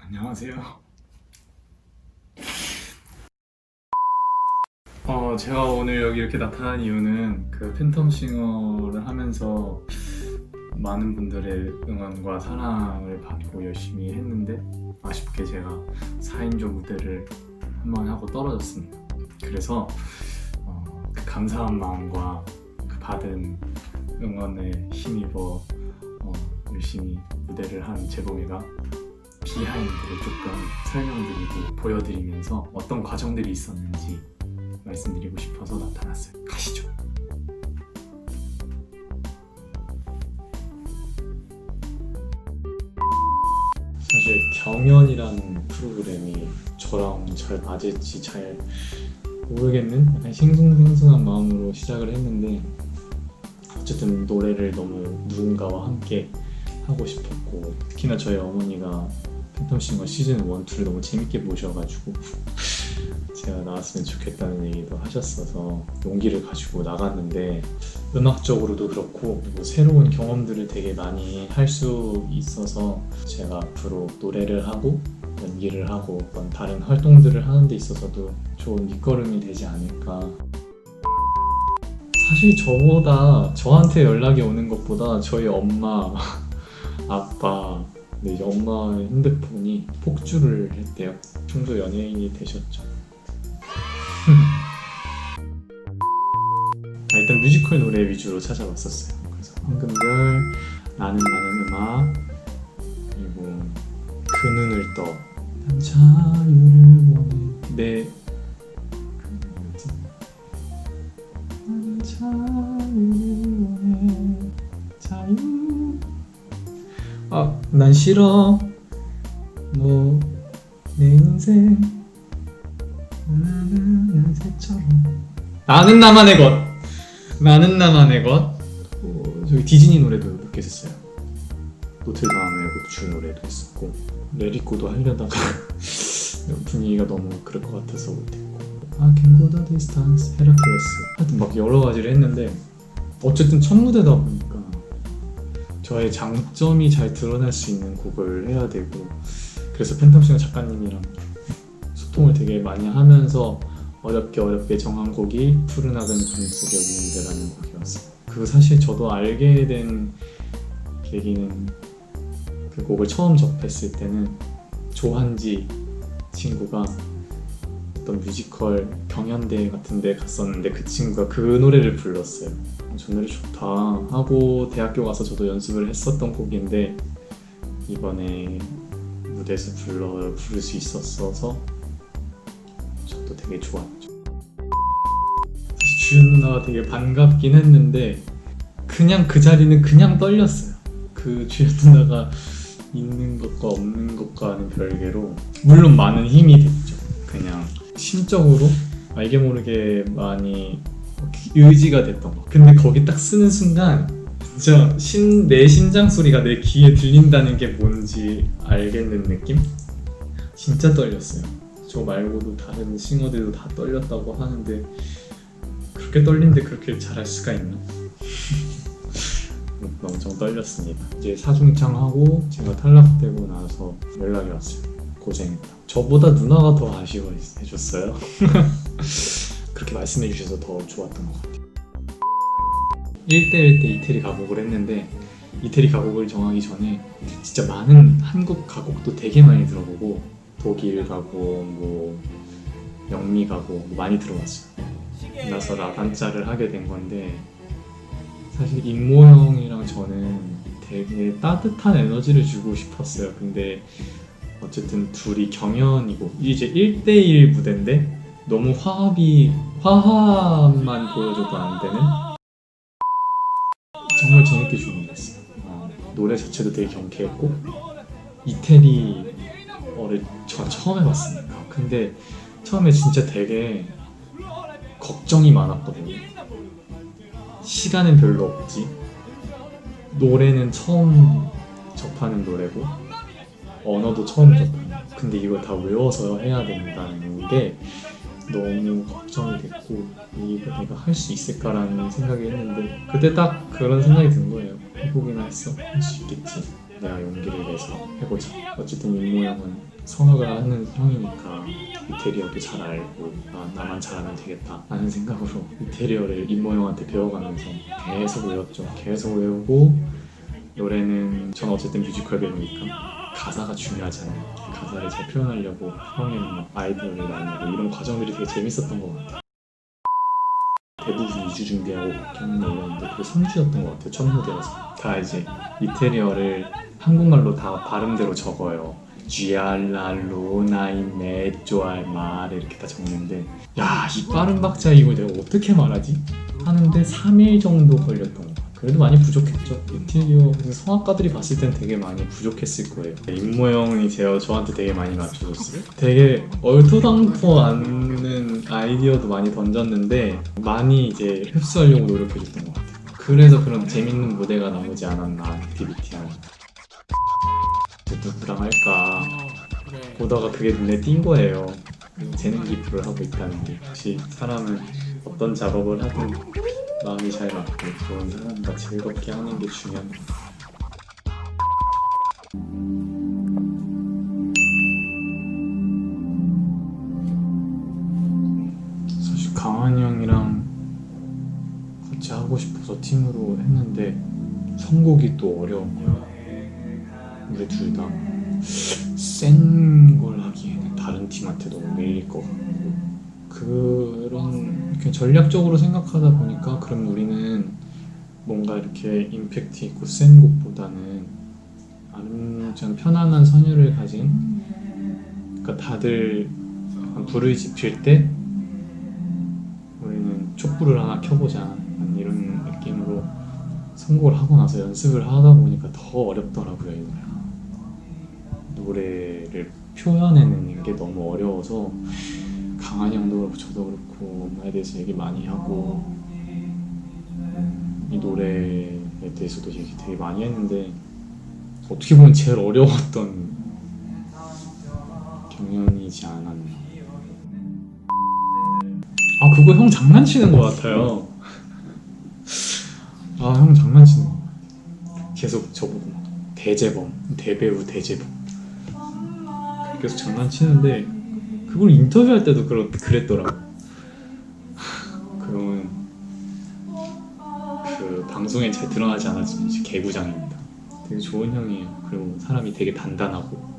안녕하세요. 어, 제가 오늘 여기 이렇게 나타난 이유는 그 팬텀 싱어를 하면서 많은 분들의 응원과 사랑을 받고 열심히 했는데 아쉽게 제가 4인조 무대를 한 번 하고 떨어졌습니다. 그래서 어, 그 감사한 마음과 그 받은 응원에 힘입어 어, 열심히 무대를 한 재범이가 비하인드를 조금 설명드리고 보여드리면서 어떤 과정들이 있었는지 말씀드리고 싶어서 나타났어요. 가시죠. 경연이라는 프로그램이 저랑 잘 맞을지 잘 모르겠는 약간 싱숭생숭한 마음으로 시작을 했는데 어쨌든 노래를 너무 누군가와 함께 하고 싶었고 특히나 저희 어머니가 팬텀싱어 시즌 1, 2를 너무 재밌게 보셔가지고 제가 나왔으면 좋겠다는 얘기도 하셨어서 용기를 가지고 나갔는데 음악적으로도 그렇고 그리고 새로운 경험들을 되게 많이 할 수 있어서 제가 앞으로 노래를 하고 연기를 하고 어떤 다른 활동들을 하는 데 있어서도 좋은 밑거름이 되지 않을까 사실 저보다 저한테 연락이 오는 것보다 저희 엄마 아빠 근데 이제 엄마의 핸드폰이 폭주를 했대요. 평소 연예인이 되셨죠. 아, 일단 뮤지컬 노래 위주로 찾아봤었어요. 그래서 황금별, 나는 나는 음악, 그리고 그 눈을 떠. 난 자유를 원해. 원해. 자유. 아, 난 싫어. 뭐, 내 인생. 나는 나만의 것. 나는 나만의 것. 어, 저기 디즈니 노래도 몇개 했어요. 노틀담의 옥주 노래도 했었고, 레리코도 하려다가 분위기가 너무 그럴 것 같아서 못했고. 아, 갱고더 디스탄스, 헤라클레스. 하여튼 막 여러 가지를 했는데, 어쨌든 첫 무대다 보니까 저의 장점이 잘 드러날 수 있는 곡을 해야 되고 그래서 팬텀싱어 작가님이랑 소통을 되게 많이 하면서 어렵게 어렵게 정한 곡이 푸른 하늘 분 속에 우는데라는 곡이었어요. 그 사실 저도 알게 된 계기는 그 곡을 처음 접했을 때는 조한지 친구가 어떤 뮤지컬 경연대회 같은 데 갔었는데 그 친구가 그 노래를 불렀어요. 저 노래 좋다 하고 대학교 가서 저도 연습을 했었던 곡인데 이번에 무대에서 불러 부를 수 있었어서 저도 되게 좋았죠. 주연 누나가 되게 반갑긴 했는데 그냥 그 자리는 그냥 떨렸어요. 그 주연 누나가 있는 것과 없는 것과는 별개로 물론 많은 힘이 됐죠. 그냥 심적으로 알게 모르게 많이 의지가 됐던 거. 근데 거기 딱 쓰는 순간 진짜 신, 내 심장 소리가 내 귀에 들린다는 게 뭔지 알겠는 느낌? 진짜 떨렸어요. 저 말고도 다른 싱어들도 다 떨렸다고 하는데 그렇게 떨린데 그렇게 잘할 수가 있나? 엄청 떨렸습니다. 이제 사중창 하고 제가 탈락되고 나서 연락이 왔어요. 고생했다. 저보다 누나가 더 아쉬워해줬어요. 그렇게 말씀해 주셔서 더 좋았던 것 같아요. 1대1 때 이태리 가곡을 했는데 이태리 가곡을 정하기 전에 진짜 많은 한국 가곡도 되게 많이 들어보고 독일 가곡, 뭐 영미 가곡 뭐 많이 들어봤어요. 나서 라단짜를 하게 된 건데 사실 임모 형이랑 저는 되게 따뜻한 에너지를 주고 싶었어요. 근데 어쨌든 둘이 경연이고 이제 1대1 무대인데 너무 화합이 화합만 보여줘도 안 되는 정말 재밌게 준비했어요. 어, 노래 자체도 되게 경쾌했고 이태리 어를 저 처음 해봤으니까 근데 처음에 진짜 되게 걱정이 많았거든요. 시간은 별로 없지. 노래는 처음 접하는 노래고 언어도 처음 접해요. 근데 이걸 다 외워서 해야 된다는 게 너무 걱정이 됐고 이거 내가 할 수 있을까라는 생각이 했는데 그때 딱 그런 생각이 든 거예요. 해보기나 했어. 할 수 있겠지. 내가 용기를 내서 해보자. 어쨌든 임모 형은 성악을 하는 형이니까 이태리어도 잘 알고 아, 나만 잘하면 되겠다 라는 생각으로 이태리어를 임모 형한테 배워가면서 계속 외웠죠. 계속 외우고 노래는 전 어쨌든 뮤지컬 배우니까 가사가 중요하잖아요. 가사를 잘 표현하려고 형이 막 아이디어를 나누고 이런 과정들이 되게 재밌었던 것 같아요. 대부분 2주 준비하고 경연 올렸는데 그게 3주였던 것 같아요. 첫 무대라서. 다 이제 이태리어를 한국말로 다 발음대로 적어요. 쥐알랄로나인 쪼알 말 이렇게 다 적는데 야 이 빠른 박자 이거 내가 어떻게 말하지? 하는데 3일 정도 걸렸던 것 같아요. 그래도 많이 부족했죠. 이태리어 성악가들이 봤을 땐 되게 많이 부족했을 거예요. 임모형이 제가 저한테 되게 많이 가르쳐줬어요. 되게 얼토당토 않는 아이디어도 많이 던졌는데 많이 이제 흡수하려고 노력해줬던 것 같아요. 그래서 그런 재밌는 무대가 나오지 않았나 액티비티한. 누구랑 할까 그래. 보다가 그게 눈에 띈 거예요. 재능 기부를 하고 있다는 게 역시 사람은 어떤 작업을 하든 마음이 잘 맞고 좋은 사람과 즐겁게 하는 게 중요한 것 같아요. 사실 강한이 형이랑 같이 하고 싶어서 팀으로 했는데 선곡이 또 어려운 거야. 우리 둘다 센 걸 하기에는 다른 팀한테 너무 밀릴 것 같고. 그런 전략적으로 생각하다 보니까 그럼 우리는 뭔가 이렇게 임팩트 있고 센 곡보다는 아름전 편안한 선율을 가진 그러니까 다들 불을 지필 때 우리는 촛불을 하나 켜보자 이런 느낌으로 선곡을 하고 나서 연습을 하다 보니까 더 어렵더라고요 이 노래가 노래를 표현해내는 게 너무 어려워서 강한이 형도 그렇고 저도 그렇고 엄마에 대해서 얘기 많이 하고 음, 이 노래에 대해서도 얘기 되게 많이 했는데 어떻게 보면 제일 어려웠던 경연이지 않았나. 아 그거 형 장난치는 것 같아요. 아 형 장난치는 것 같아요. 계속 저보고 막 대재범 대배우 대재범 계속 장난치는데 그걸 인터뷰할 때도 그렇, 그랬더라고. 그건 그 방송에 잘 드러나지 않았지만 이제 개구장입니다. 되게 좋은 형이에요. 그리고 사람이 되게 단단하고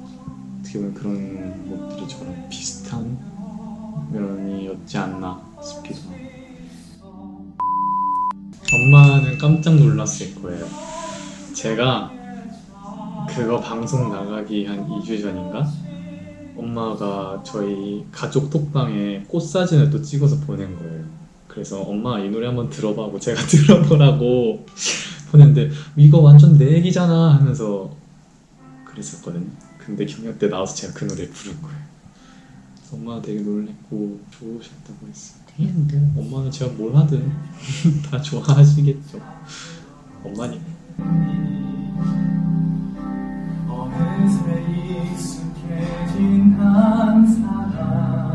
어떻게 보면 그런 것들이 저랑 비슷한 면이었지 않나 싶기도 하고. 엄마는 깜짝 놀랐을 거예요. 제가 그거 방송 나가기 한 2주 전인가? 엄마가 저희 가족 톡방에 꽃 사진을 또 찍어서 보낸 거예요. 그래서 엄마 이 노래 한번 들어봐 하고 제가 들어보라고 보냈는데 이거 완전 내 얘기잖아 하면서 그랬었거든요. 근데 경연 때 나와서 제가 그 노래 부른 거예요. 그래서 엄마가 되게 놀랬고 좋으셨다고 했어요. 그냥 뭐 엄마는 제가 뭘 하든 다 좋아하시겠죠. 엄마니까. 익숙해진 한 사람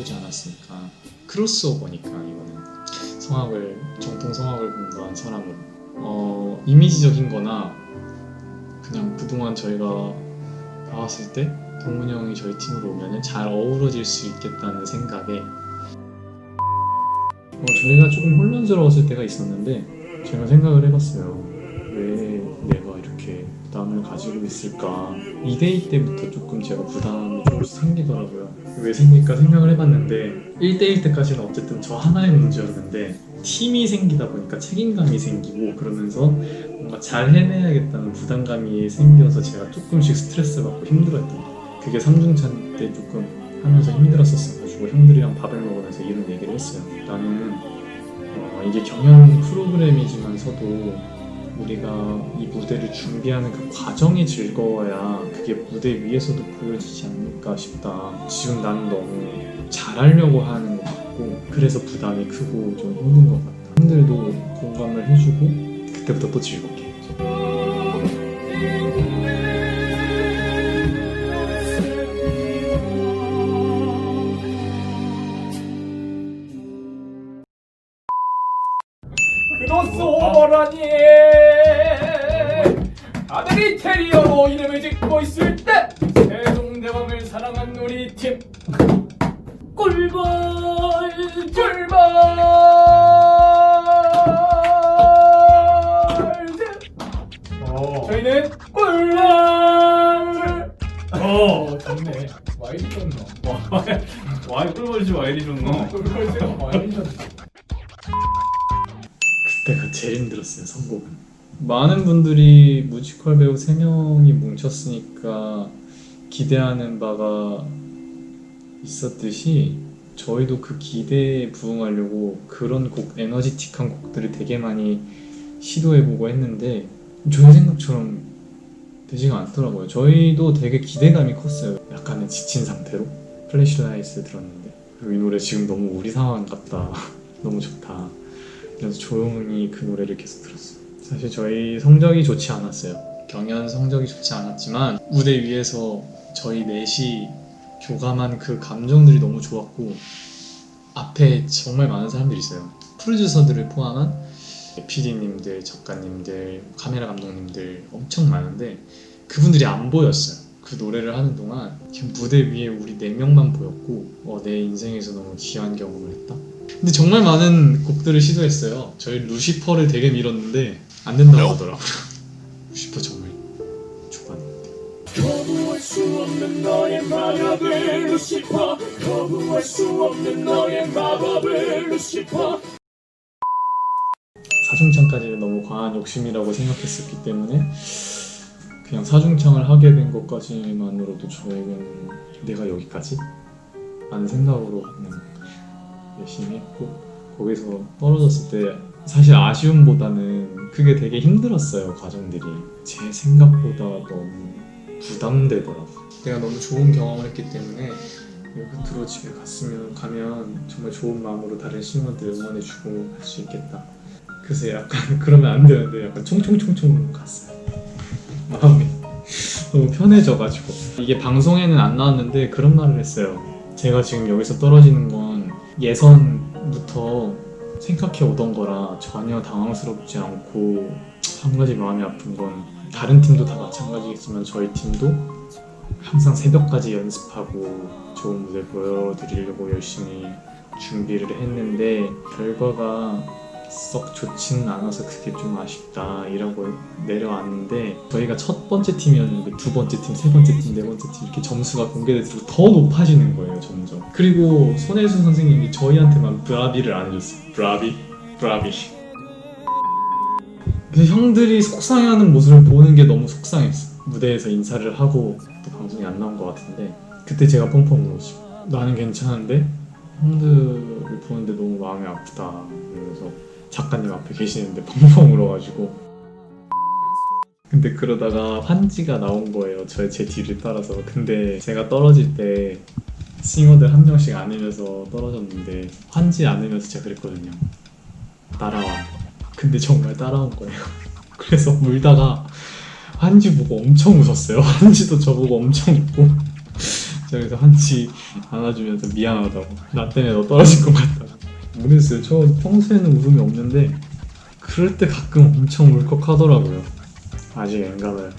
해보지 않았으니까. 크로스오버니까 이거는 성악을 정통 성악을 공부한 사람으로. 어, 이미지적인 거나 그냥 그동안 저희가 봐왔을 때 동훈이 형이 저희 팀으로 오면 잘 어우러질 수 있겠다는 생각에. 어, 저희가 조금 혼란스러웠을 때가 있었는데 제가 생각을 해봤어요. 왜 부담을 가지고 있을까? 2대2 때부터 조금 제가 부담이 조금씩 생기더라고요. 왜 생길까 생각을 해봤는데 1대1 때까지는 어쨌든 저 하나의 문제였는데 팀이 생기다 보니까 책임감이 생기고 그러면서 뭔가 잘 해내야겠다는 부담감이 생겨서 제가 조금씩 스트레스 받고 힘들었던 거. 그게 3중차 때 조금 하면서 힘들었었어가지고 형들이랑 밥을 먹으면서 이런 얘기를 했어요. 나는 어, 이게 경연 프로그램이지만서도 우리가 이 무대를 준비하는 그 과정이 즐거워야 그게 무대 위에서도 보여지지 않을까 싶다. 지금 나는 너무 잘하려고 하는 것 같고 그래서 부담이 크고 좀 힘든 것 같다. 형들도 공감을 해주고 그때부터 또 즐겁게 했죠. 좋네 와이드 줬노 와이 꿀벌지 와이리 좋노 꿀벌 와이드 줬노 그때가 제일 힘들었어요 선곡은. 많은 분들이 뮤지컬 배우 3명이 뭉쳤으니까 기대하는 바가 있었듯이 저희도 그 기대에 부응하려고 그런 곡 에너지틱한 곡들을 되게 많이 시도해보고 했는데 저희 생각처럼 되지가 않더라고요. 저희도 되게 기대감이 컸어요 약간은 지친 상태로 플래시라이스 들었는데 이 노래 지금 너무 우리 상황 같다 너무 좋다 그래서 조용히 그 노래를 계속 들었어요. 사실 저희 성적이 좋지 않았어요. 경연 성적이 좋지 않았지만 무대 위에서 저희 넷이 교감한 그 감정들이 너무 좋았고 앞에 정말 많은 사람들이 있어요. 프로듀서들을 포함한 PD님들, 작가님들, 카메라 감독님들 엄청 많은데 그분들이 안 보였어요. 그 노래를 하는 동안 무대 위에 우리 네 명만 보였고 어, 내 인생에서 너무 귀한 경험을 했다. 근데 정말 많은 곡들을 시도했어요. 저희 루시퍼를 되게 밀었는데 안 된다고 하더라고요. 루시퍼 정말 좁았는데. 거부할 수 없는 너의 마법을 루시퍼 거부할 수 없는 너의 마법을 루시퍼 사중창까지는 너무 과한 욕심이라고 생각했었기 때문에 그냥 사중창을 하게 된 것까지만으로도 저에게는 내가 여기까지? 라는 생각으로 그냥 열심히 했고 거기서 떨어졌을 때 사실 아쉬움보다는 그게 되게 힘들었어요 과정들이. 제 생각보다 너무 부담되더라고 내가 너무 좋은 경험을 했기 때문에 끝으로 집에 갔으면 가면 정말 좋은 마음으로 다른 친구들 응원해주고 할 수 있겠다. 그래서 약간 그러면 안 되는데 약간 총총총총 갔어요 마음이 너무 편해져가지고. 이게 방송에는 안 나왔는데 그런 말을 했어요. 제가 지금 여기서 떨어지는 건 예선부터 생각해 오던 거라 전혀 당황스럽지 않고 한 가지 마음이 아픈 건 다른 팀도 다 마찬가지겠지만 저희 팀도 항상 새벽까지 연습하고 좋은 무대 보여드리려고 열심히 준비를 했는데 결과가 썩 좋지는 않아서 그게 좀 아쉽다 이라고 내려왔는데 저희가 첫 번째 팀이었는데 두 번째 팀, 세 번째 팀, 네 번째 팀 이렇게 점수가 공개될수록 더 높아지는 거예요 점점. 그리고 손혜수 선생님이 저희한테만 브라비를 안 해줬어요. 브라비? 브라비. 그래서 형들이 속상해하는 모습을 보는 게 너무 속상했어 무대에서 인사를 하고 또 방송이 안 나온 것 같은데 그때 제가 펑펑 울었죠 나는 괜찮은데? 형들을 보는데 너무 마음이 아프다. 이러면서 작가님 앞에 계시는데 펑펑 울어가지고. 근데 그러다가 환지가 나온 거예요. 저제 뒤를 따라서. 근데 제가 떨어질 때 싱어들 한 명씩 안으면서 떨어졌는데 환지 안으면서 제가 그랬거든요. 따라와. 근데 정말 따라온 거예요. 그래서 울다가 환지 보고 엄청 웃었어요. 환지도 저보고 엄청 웃고. 그래서 환지 안아주면서 미안하다고. 나 때문에 너 떨어질 것 같다고 모르겠어요. 저 평소에는 웃음이 없는데 그럴 때 가끔 엄청 울컥하더라고요. 아직 앵가봐요.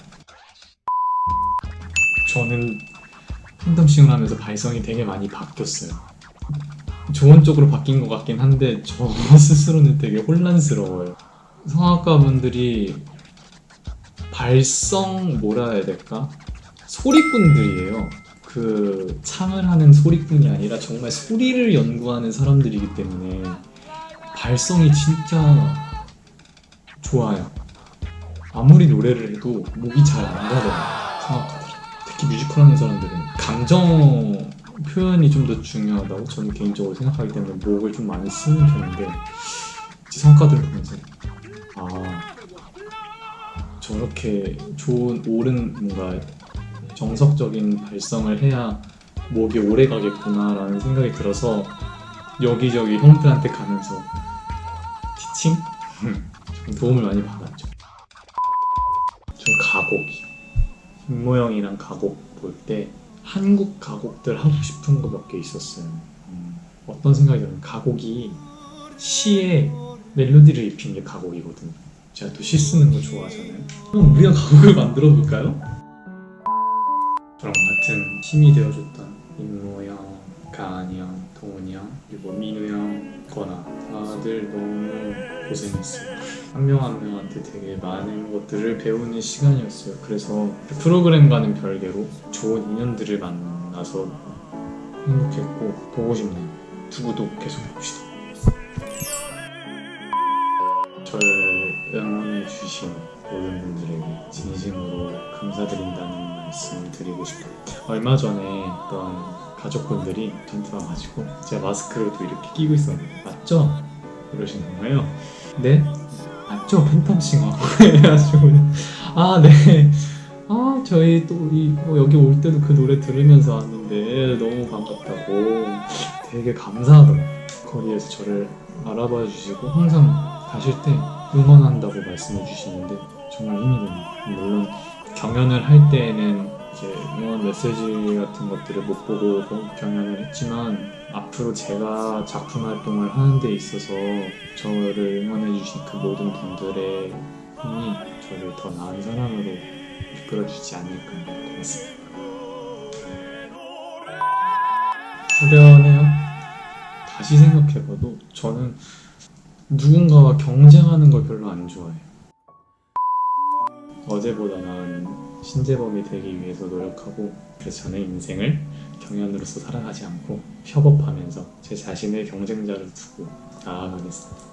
저는 팬덤싱을 하면서 발성이 되게 많이 바뀌었어요. 좋은 쪽으로 바뀐 것 같긴 한데 저 스스로는 되게 혼란스러워요. 성악가 분들이 발성 뭐라 해야 될까? 소리꾼들이에요. 그 창을 하는 소리꾼이 아니라 정말 소리를 연구하는 사람들이기 때문에 발성이 진짜 좋아요. 아무리 노래를 해도 목이 잘 안 가더라고요. 생각하더라고요. 특히 뮤지컬 하는 사람들은 감정 표현이 좀 더 중요하다고 저는 개인적으로 생각하기 때문에 목을 좀 많이 쓰는 편인데 성과들을 보면서 아 저렇게 좋은 옳은 뭔가 정석적인 발성을 해야 목이 오래 가겠구나라는 생각이 들어서 여기저기 형들한테 가면서 티칭 좀 도움을 많이 받았죠. 저 가곡이요. 김모영이랑 가곡 볼 때 한국 가곡들 하고 싶은 거 몇 개 있었어요. 음, 어떤 생각이 들어요? 가곡이 시에 멜로디를 입힌 게 가곡이거든요. 제가 또 시 쓰는 거 좋아하잖아요. 그럼 우리가 가곡을 만들어 볼까요? 저랑 같은 힘이 되어줬던 임모 형, 가은이 형, 동훈이 형, 그리고 민우 형, 거나 다들 너무 고생했어요. 한 명 한 명한테 되게 많은 것들을 배우는 시간이었어요. 그래서 그 프로그램과는 별개로 좋은 인연들을 만나서 행복했고 보고 싶네요. 두고도 계속 봅시다. 저를 응원해 주신 모든 분들에게 진심으로 감사드린다는 말씀을 드리고 싶어요. 얼마 전에 어떤 가족분들이 저한테 와가지고 제가 마스크를 또 이렇게 끼고 있었는데 맞죠? 이러시는 거예요. 네? 맞죠? 팬텀싱어 해가지고 아 네. 아 저희 또 이 뭐 여기 올 때도 그 노래 들으면서 왔는데 너무 반갑다고 되게 감사하더라고요. 거리에서 저를 알아봐 주시고 항상 가실 때 응원한다고 말씀해 주시는데 정말 힘이 됩니다. 물론 경연을 할 때에는 이제 응원 메시지 같은 것들을 못 보고 경연을 했지만 앞으로 제가 작품 활동을 하는 데 있어서 저를 응원해 주신 그 모든 분들의 힘이 저를 더 나은 사람으로 이끌어 주지 않을까 고맙습니다. 후련해요. 다시 생각해봐도 저는 누군가와 경쟁하는 걸 별로 안 좋아해요. 어제보다 나은 신재범이 되기 위해서 노력하고 그래서 저는 인생을 경연으로서 살아가지 않고 협업하면서 제 자신을 경쟁자로 두고 나아가겠습니다.